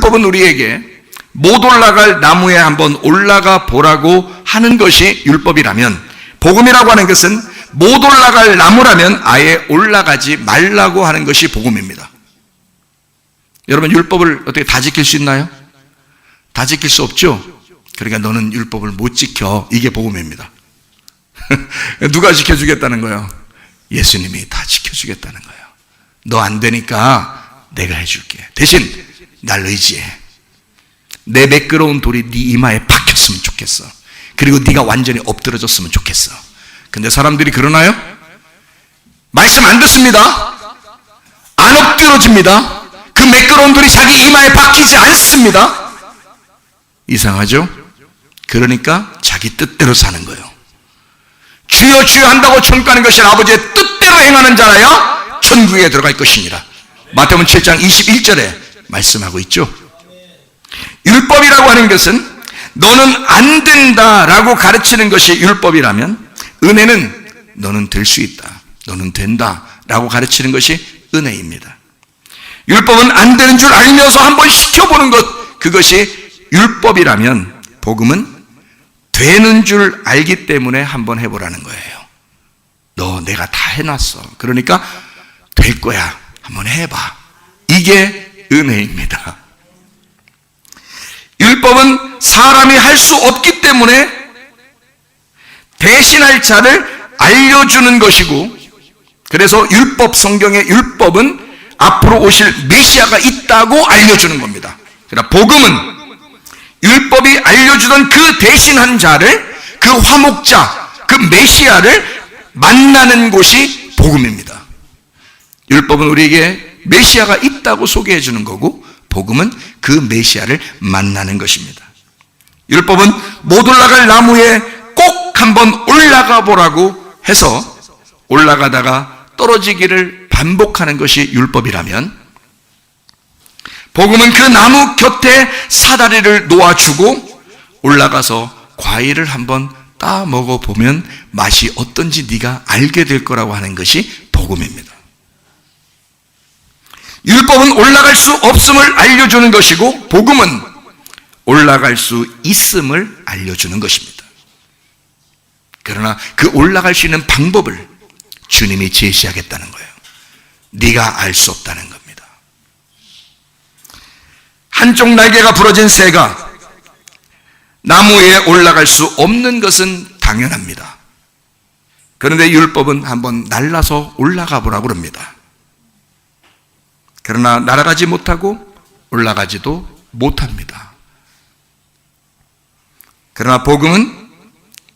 율법은 우리에게 못 올라갈 나무에 한번 올라가 보라고 하는 것이 율법이라면 복음이라고 하는 것은 못 올라갈 나무라면 아예 올라가지 말라고 하는 것이 복음입니다. 여러분 율법을 어떻게 다 지킬 수 있나요? 다 지킬 수 없죠. 그러니까 너는 율법을 못 지켜. 이게 복음입니다. 누가 지켜주겠다는 거예요? 예수님이 다 지켜주겠다는 거예요. 너 안 되니까 내가 해줄게. 대신 날 의지해. 내 매끄러운 돌이 네 이마에 박혔으면 좋겠어. 그리고 네가 완전히 엎드러졌으면 좋겠어. 근데 사람들이 그러나요? 말씀 안 듣습니다. 안 엎드러집니다. 그 매끄러운 돌이 자기 이마에 박히지 않습니다. 이상하죠? 그러니까 자기 뜻대로 사는 거예요. 주여 주여 한다고 천국 가는 것이 아버지의 뜻대로 행하는 자라야 천국에 들어갈 것입니다. 마태복음 7장 21절에 말씀하고 있죠. 율법이라고 하는 것은 너는 안 된다라고 가르치는 것이 율법이라면 은혜는 너는 될 수 있다. 너는 된다라고 가르치는 것이 은혜입니다. 율법은 안 되는 줄 알면서 한번 시켜보는 것 그것이 율법이라면 복음은 되는 줄 알기 때문에 한번 해보라는 거예요. 너 내가 다 해놨어. 그러니까 될 거야. 한번 해봐. 이게 은혜입니다. 율법은 사람이 할 수 없기 때문에 대신할 자를 알려주는 것이고 그래서 율법 성경의 율법은 앞으로 오실 메시아가 있다고 알려주는 겁니다. 그러나 복음은 율법이 알려주던 그 대신한 자를 그 화목자 그 메시아를 만나는 곳이 복음입니다. 율법은 우리에게 메시아가 있다고 소개해 주는 거고 복음은 그 메시아를 만나는 것입니다. 율법은 못 올라갈 나무에 꼭 한번 올라가 보라고 해서 올라가다가 떨어지기를 반복하는 것이 율법이라면 복음은 그 나무 곁에 사다리를 놓아주고 올라가서 과일을 한번 따 먹어보면 맛이 어떤지 네가 알게 될 거라고 하는 것이 복음입니다. 율법은 올라갈 수 없음을 알려주는 것이고 복음은 올라갈 수 있음을 알려주는 것입니다. 그러나 그 올라갈 수 있는 방법을 주님이 제시하겠다는 거예요. 네가 알 수 없다는 겁니다. 한쪽 날개가 부러진 새가 나무 위에 올라갈 수 없는 것은 당연합니다. 그런데 율법은 한번 날라서 올라가 보라고 그럽니다. 그러나 날아가지 못하고 올라가지도 못합니다. 그러나 복음은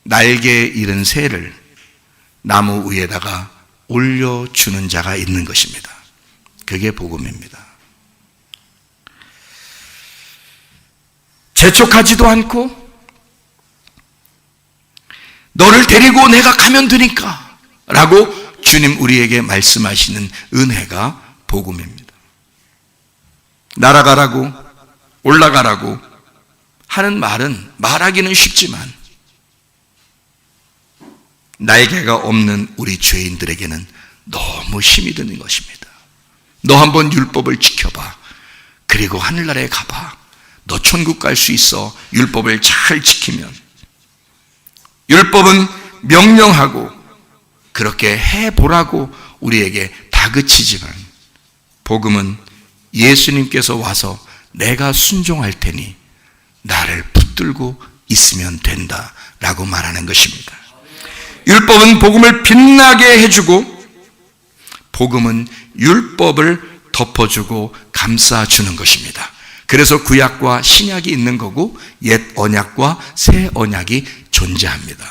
날개에 이른 새를 나무 위에다가 올려주는 자가 있는 것입니다. 그게 복음입니다. 재촉하지도 않고 너를 데리고 내가 가면 되니까 라고 주님 우리에게 말씀하시는 은혜가 복음입니다. 날아가라고 올라가라고 하는 말은 말하기는 쉽지만 날개가 없는 우리 죄인들에게는 너무 힘이 드는 것입니다. 너 한번 율법을 지켜봐. 그리고 하늘나라에 가봐. 너 천국 갈 수 있어. 율법을 잘 지키면. 율법은 명령하고 그렇게 해보라고 우리에게 다그치지만 복음은 예수님께서 와서 내가 순종할 테니 나를 붙들고 있으면 된다 라고 말하는 것입니다. 율법은 복음을 빛나게 해주고 복음은 율법을 덮어주고 감싸주는 것입니다. 그래서 구약과 신약이 있는 거고 옛 언약과 새 언약이 존재합니다.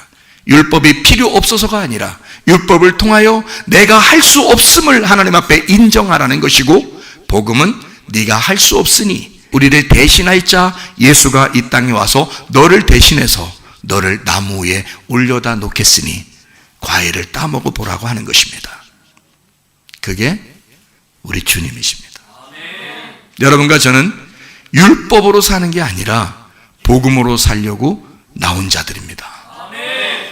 율법이 필요 없어서가 아니라 율법을 통하여 내가 할 수 없음을 하나님 앞에 인정하라는 것이고 복음은 네가 할 수 없으니 우리를 대신할 자 예수가 이 땅에 와서 너를 대신해서 너를 나무 위에 올려다 놓겠으니 과일을 따먹어 보라고 하는 것입니다. 그게 우리 주님이십니다. 여러분과 저는 율법으로 사는 게 아니라 복음으로 살려고 나온 자들입니다.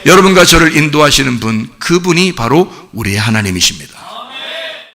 여러분과 저를 인도하시는 분, 그분이 바로 우리의 하나님이십니다.